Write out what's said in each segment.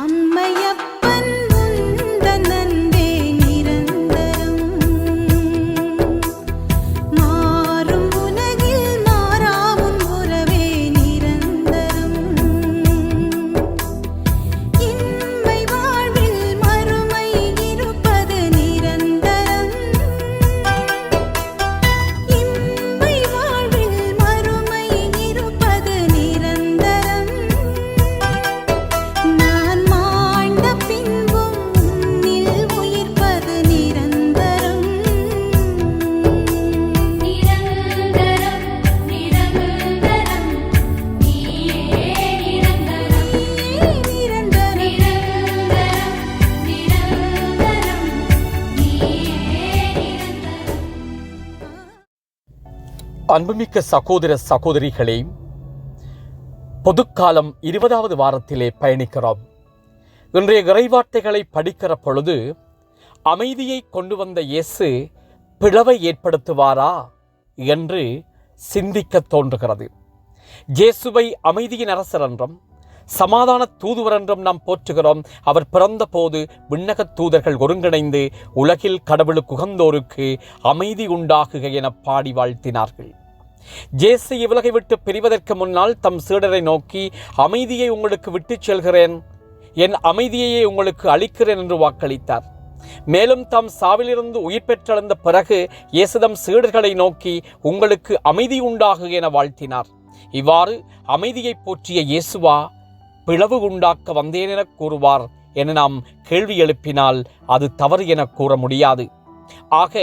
அம்மையப்ப அன்புமிக்க சகோதர சகோதரிகளே பொதுக்காலம் இருபதாவது வாரத்திலே பயணிக்கிறோம். இன்றைய இறைவார்த்தைகளை படிக்கிற பொழுது அமைதியை கொண்டு வந்த இயேசு பிளவை ஏற்படுத்துவாரா என்று சிந்திக்க தோன்றுகிறது. ஜேசுவை அமைதியின் அரசர் என்றும் சமாதான தூதுவர் என்றும் நாம் போற்றுகிறோம். அவர் பிறந்தபோது விண்ணகத் தூதர்கள் ஒருங்கிணைந்து உலகில் கடவுளுக்கு உகந்தோருக்கு அமைதி உண்டாகுக என பாடி வாழ்த்தினார்கள். ஜேசு இவ்வுலகை விட்டு பிரிவதற்கு முன்னால் தம் சீடரை நோக்கி அமைதியை உங்களுக்கு விட்டுச் செல்கிறேன். என் அமைதியையே உங்களுக்கு அளிக்கிறேன் என்று வாக்களித்தார். மேலும் தாம் சாவிலிருந்து உயிர் பெற்றளந்த பிறகு இயேசுதம் சீடர்களை நோக்கி உங்களுக்கு அமைதி உண்டாகு என வாழ்த்தினார். இவ்வாறு அமைதியை போற்றிய இயேசுவா பிளவு உண்டாக்க வந்தேன் என கூறுவார் என நாம் கேள்வி எழுப்பினால் அது தவறு என கூற முடியாது. ஆக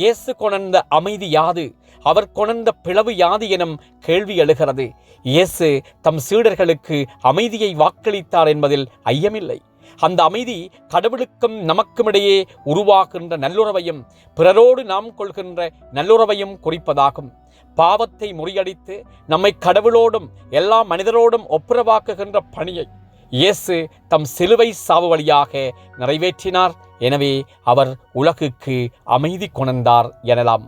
இயேசு கொணர்ந்த அமைதி யாது? அவர் கொணர்ந்த பிளவு யாது எனும் கேள்வி எழுகிறது. இயேசு தம் சீடர்களுக்கு அமைதியை வாக்களித்தார் என்பதில் ஐயமில்லை. அந்த அமைதி கடவுளுக்கும் நமக்குமிடையே உருவாகின்ற நல்லுறவையும் பிறரோடு நாம் கொள்கின்ற நல்லுறவையும் குறிப்பதாகும். பாவத்தை முறியடித்து நம்மை கடவுளோடும் எல்லா மனிதரோடும் ஒப்புரவாக்குகின்ற பணியை இயேசு தம் சிலுவை சாவு வழியாக நிறைவேற்றினார். எனவே அவர் உலகுக்கு அமைதி கொணர்ந்தார் எனலாம்.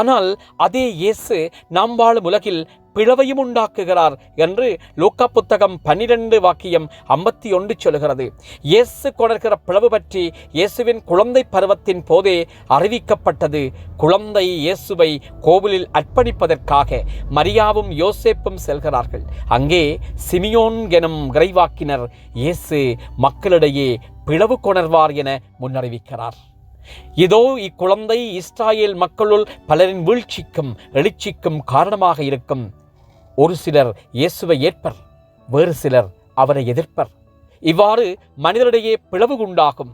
ஆனால் அதே இயேசு நாம் வாழும் உலகில் பிளவையும் உண்டாக்குகிறார் என்று லூக்கா புத்தகம் பன்னிரண்டு வாக்கியம் ஐம்பத்தி ஒன்று சொல்கிறது. இயேசு கொணர்கிற பிளவு பற்றி இயேசுவின் குழந்தை பருவத்தின் போதே அறிவிக்கப்பட்டது. குழந்தை இயேசுவை கோவிலில் அர்ப்பணிப்பதற்காக மரியாவும் யோசேப்பும் செல்கிறார்கள். அங்கே சிமியோன் எனும் விரைவாக்கினர் இயேசு மக்களிடையே பிளவு கொணர்வார் என முன்னறிவிக்கிறார். இதோ இக்குழந்தை இஸ்ராயேல் மக்களுள் பலரின் வீழ்ச்சிக்கும் எழுச்சிக்கும் காரணமாக இருக்கும். ஒரு சிலர் இயேசுவை ஏற்பர் வேறு சிலர் அவரை எதிர்ப்பர். இவ்வாறு மனிதரிடையே பிளவு உண்டாகும்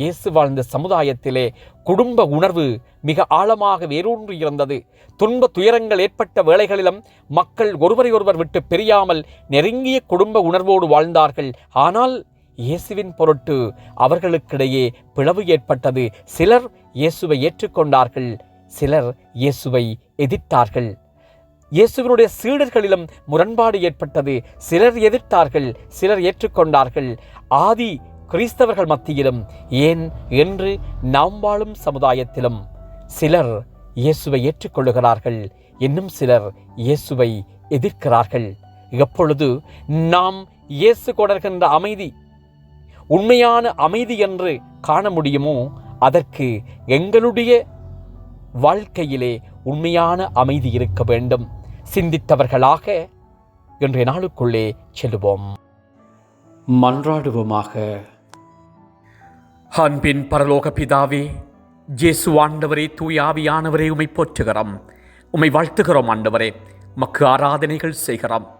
இயேசு வாழ்ந்த சமுதாயத்திலே குடும்ப உணர்வு மிக ஆழமாக வேரூன்றி இருந்தது. துன்ப துயரங்கள் ஏற்பட்ட வேளைகளிலும் மக்கள் ஒருவரையொருவர் விட்டு பிரியாமல் நெருங்கிய குடும்ப உணர்வோடு வாழ்ந்தார்கள். ஆனால் இயேசுவின் பொருட்டு அவர்களுக்கிடையே பிளவு ஏற்பட்டது. சிலர் இயேசுவை ஏற்றுக்கொண்டார்கள் சிலர் இயேசுவை எதிர்த்தார்கள். இயேசுவினுடைய சீடர்களிலும் முரண்பாடு ஏற்பட்டது. சிலர் எதிர்த்தார்கள் சிலர் ஏற்றுக்கொண்டார்கள். ஆதி கிறிஸ்தவர்கள் மத்தியிலும் ஏன் என்று நாம் வாழும் சமுதாயத்திலும் சிலர் இயேசுவை ஏற்றுக்கொள்ளுகிறார்கள் இன்னும் சிலர் இயேசுவை எதிர்க்கிறார்கள். எப்பொழுது நாம் இயேசு கொடர்கின்ற அமைதி உண்மையான அமைதி என்று காண முடியுமோ அதற்கு எங்களுடைய வாழ்க்கையிலே உண்மையான அமைதி இருக்க வேண்டும். சிந்தித்தவர்களாக இன்றைய நாளுக்குள்ளே செல்லுவோம் மன்றாடுவோமாக. அன்பின் பரலோக பிதாவே ஜேசு ஆண்டவரே தூயாவியானவரே உமை போற்றுகிறோம். உமை வாழ்த்துகிறோம் ஆண்டவரே. மக்கு ஆராதனைகள் செய்கிறோம்.